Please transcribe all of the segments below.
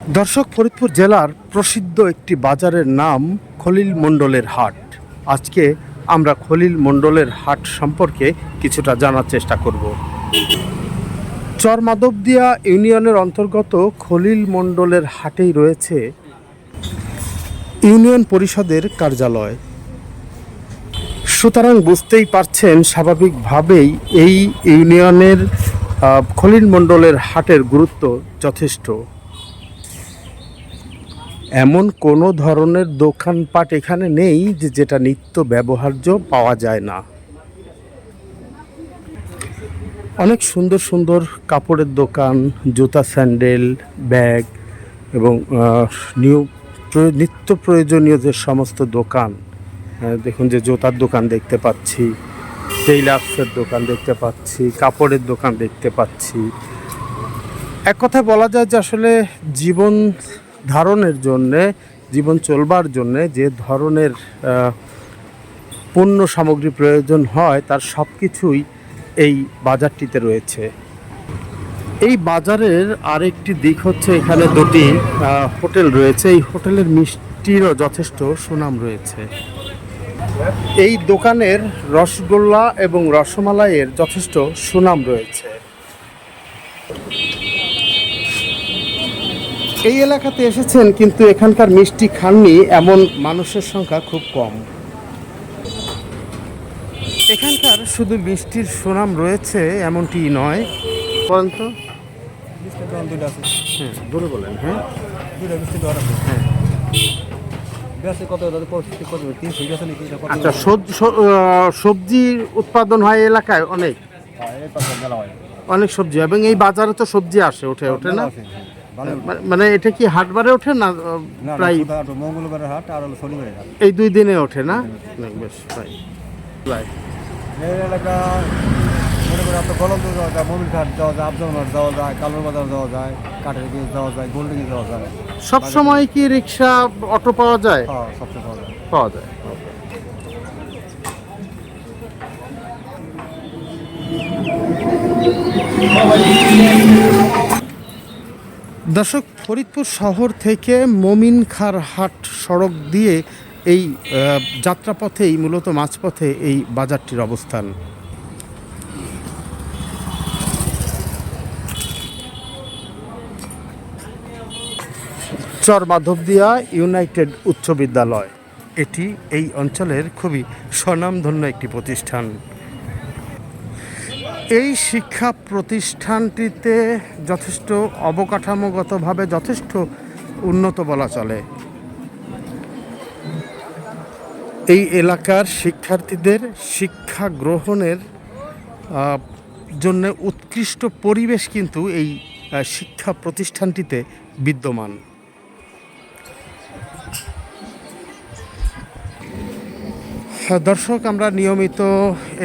দর্শক, ফরিদপুর জেলার প্রসিদ্ধ একটি বাজারের নাম খলিল মণ্ডলের হাট। আজকে আমরা খলিল মণ্ডলের হাট সম্পর্কে কিছুটা জানার চেষ্টা করব। চর মাধবদিয়া ইউনিয়নের অন্তর্গত খলিল মণ্ডলের হাটেই রয়েছে ইউনিয়ন পরিষদের কার্যালয়। সুতরাং বুঝতেই পারছেন, স্বাভাবিকভাবেই এই ইউনিয়নের খলিল মণ্ডলের হাটের গুরুত্ব যথেষ্ট। এমন কোনো ধরনের দোকানপাট এখানে নেই যে যেটা নিত্য ব্যবহার্য পাওয়া যায় না। অনেক সুন্দর সুন্দর কাপড়ের দোকান, জুতা, স্যান্ডেল, ব্যাগ এবং নিউ নিত্য প্রয়োজনীয় যে সমস্ত দোকান দেখুন যে জুতার দোকান দেখতে পাচ্ছি, টেইলার্সের দোকান দেখতে পাচ্ছি, কাপড়ের দোকান দেখতে পাচ্ছি। এক কথায় বলা যায় যে আসলে জীবন ধারণের জন্যে, জীবন চলবার জন্যে যে ধরনের পণ্য সামগ্রী প্রয়োজন হয়, তার সব কিছুই এই বাজারটিতে রয়েছে। এই বাজারের আরেকটি দিক হচ্ছে এখানে দুটি হোটেল রয়েছে। এই হোটেলের মিষ্টিরও যথেষ্ট সুনাম রয়েছে। এই দোকানের রসগোল্লা এবং রসমালাইয়ের যথেষ্ট সুনাম রয়েছে। এই এলাকাতে এসেছেন কিন্তু এখানকার মিষ্টি খাননি এমন মানুষের সংখ্যা খুব কম। এখানকার শুধু মিষ্টির সুনাম রয়েছে এমনটি নয়। আছে হ্যাঁ বলে বলেন হ্যাঁ। হ্যাঁ আচ্ছা সব- স- আহ, সবজি উৎপাদন হয় এলাকায় অনেক? হয় অনেক সবজি এবং এই বাজারে তো সবজি আসে ওঠে ওঠে না? মেলা আছে, হ্যাঁ। ভালো মা- মানে এটা কি হাটবারে ওঠে না প্রায় মঙ্গলবারের হাট আর হলো শনিবারের হাট। এই দুই দিনে ওঠে না? বেশ প্রায় এই এলাকা মনে আপনার যাওয়া যায় ঘাট যাওয়া যায় যাওয়া যায় কালোর বাজার যাওয়া যায় কাঠের গিয়ে যাওয়া যায় যাওয়া যায়। সব সময় কি রিক্সা অটো পাওয়া যায়? হ্যাঁ পাওয়া যায় পাওয়া যায়। দর্শক, ফরিদপুর শহর থেকে মমিনখার হাট সড়ক দিয়ে এই যাত্রাপথেই মূলত মাঝপথে এই বাজারটির অবস্থান। চর মাধবদিয়া ইউনাইটেড উচ্চ বিদ্যালয়। এটি এই অঞ্চলের খুবই স্বনামধন্য একটি প্রতিষ্ঠান। এই শিক্ষা প্রতিষ্ঠানটিতে যথেষ্ট অবকাঠামোগতভাবে যথেষ্ট উন্নত বলা চলে। এই এলাকার শিক্ষার্থীদের শিক্ষা গ্রহণের জন্য উৎকৃষ্ট পরিবেশ কিন্তু এই শিক্ষা প্রতিষ্ঠানটিতে বিদ্যমান। হ্যাঁ, দর্শক আমরা নিয়মিত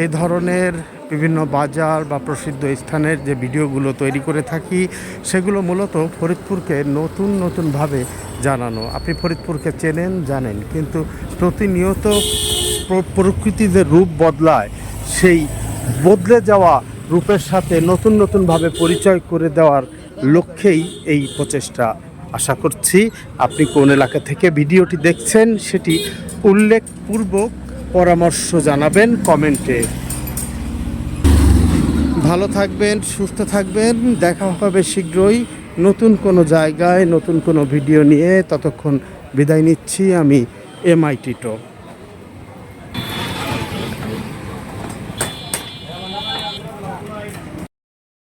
এই ধরনের বিভিন্ন বাজার বা প্রসিদ্ধ স্থানের যে ভিডিওগুলো তৈরি করে থাকি, সেগুলো মূলত ফরিদপুরকে নতুন নতুনভাবে জানানো। আপনি ফরিদপুরকে চেনেন, জানেন, কিন্তু প্রতিনিয়ত প্র- প্রকৃতি যে রূপ বদলায়, সেই বদলে যাওয়া রূপের সাথে নতুন নতুনভাবে পরিচয় করে দেওয়ার লক্ষ্যেই এই প্রচেষ্টা। আশা করছি আপনি কোন এলাকা থেকে ভিডিওটি দেখছেন, সেটি উল্লেখপূর্বক পরামর্শ জানাবেন কমেন্টে। ভালো থাকবেন, সুস্থ থাকবেন। দেখা হবে শীঘ্রই নতুন কোনো জায়গায়, নতুন কোনো ভিডিও নিয়ে। ততক্ষণ বিদায় নিচ্ছি আমি এমআইটি টো